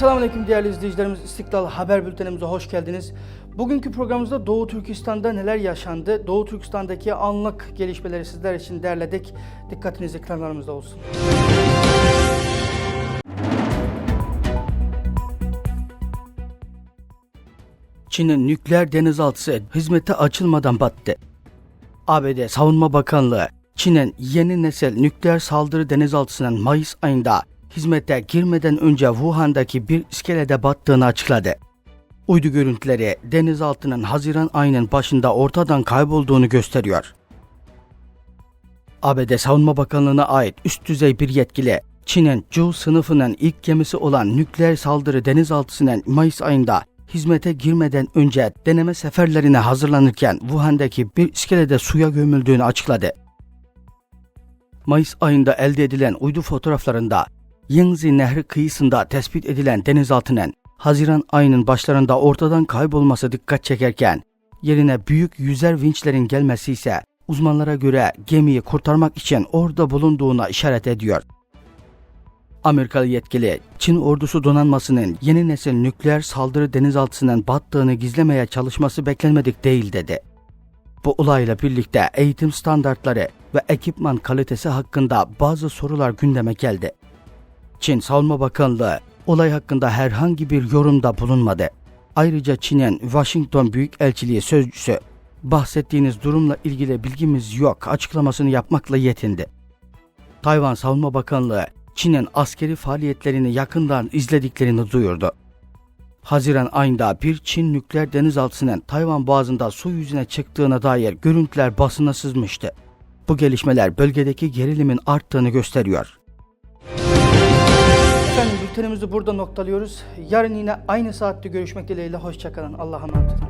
Selamünaleyküm değerli izleyicilerimiz. İstiklal Haber Bültenimize hoş geldiniz. Bugünkü programımızda Doğu Türkistan'da neler yaşandı? Doğu Türkistan'daki anlık gelişmeleri sizler için derledik. Dikkatiniz ekranlarımızda olsun. Çin'in nükleer denizaltısı hizmete açılmadan battı. ABD Savunma Bakanlığı, Çin'in yeni nesil nükleer saldırı denizaltısının Mayıs ayında hizmete girmeden önce Wuhan'daki bir iskelede battığını açıkladı. Uydu görüntüleri denizaltının Haziran ayının başında ortadan kaybolduğunu gösteriyor. ABD Savunma Bakanlığı'na ait üst düzey bir yetkili, Çin'in Ju sınıfının ilk gemisi olan nükleer saldırı denizaltısının Mayıs ayında hizmete girmeden önce deneme seferlerine hazırlanırken Wuhan'daki bir iskelede suya gömüldüğünü açıkladı. Mayıs ayında elde edilen uydu fotoğraflarında Yangtze Nehri kıyısında tespit edilen denizaltının Haziran ayının başlarında ortadan kaybolması dikkat çekerken yerine büyük yüzer vinçlerin gelmesi ise uzmanlara göre gemiyi kurtarmak için orada bulunduğuna işaret ediyor. Amerikalı yetkili, Çin ordusu donanmasının yeni nesil nükleer saldırı denizaltısının battığını gizlemeye çalışması beklenmedik değil dedi. Bu olayla birlikte eğitim standartları ve ekipman kalitesi hakkında bazı sorular gündeme geldi. Çin Savunma Bakanlığı olay hakkında herhangi bir yorumda bulunmadı. Ayrıca Çin'in Washington Büyükelçiliği sözcüsü bahsettiğiniz durumla ilgili bilgimiz yok açıklamasını yapmakla yetindi. Tayvan Savunma Bakanlığı Çin'in askeri faaliyetlerini yakından izlediklerini duyurdu. Haziran ayında bir Çin nükleer denizaltısının Tayvan boğazında su yüzüne çıktığına dair görüntüler basına sızmıştı. Bu gelişmeler bölgedeki gerilimin arttığını gösteriyor. Bültenimizi burada noktalıyoruz. Yarın yine aynı saatte görüşmek dileğiyle. Hoşçakalın. Allah'a emanet olun.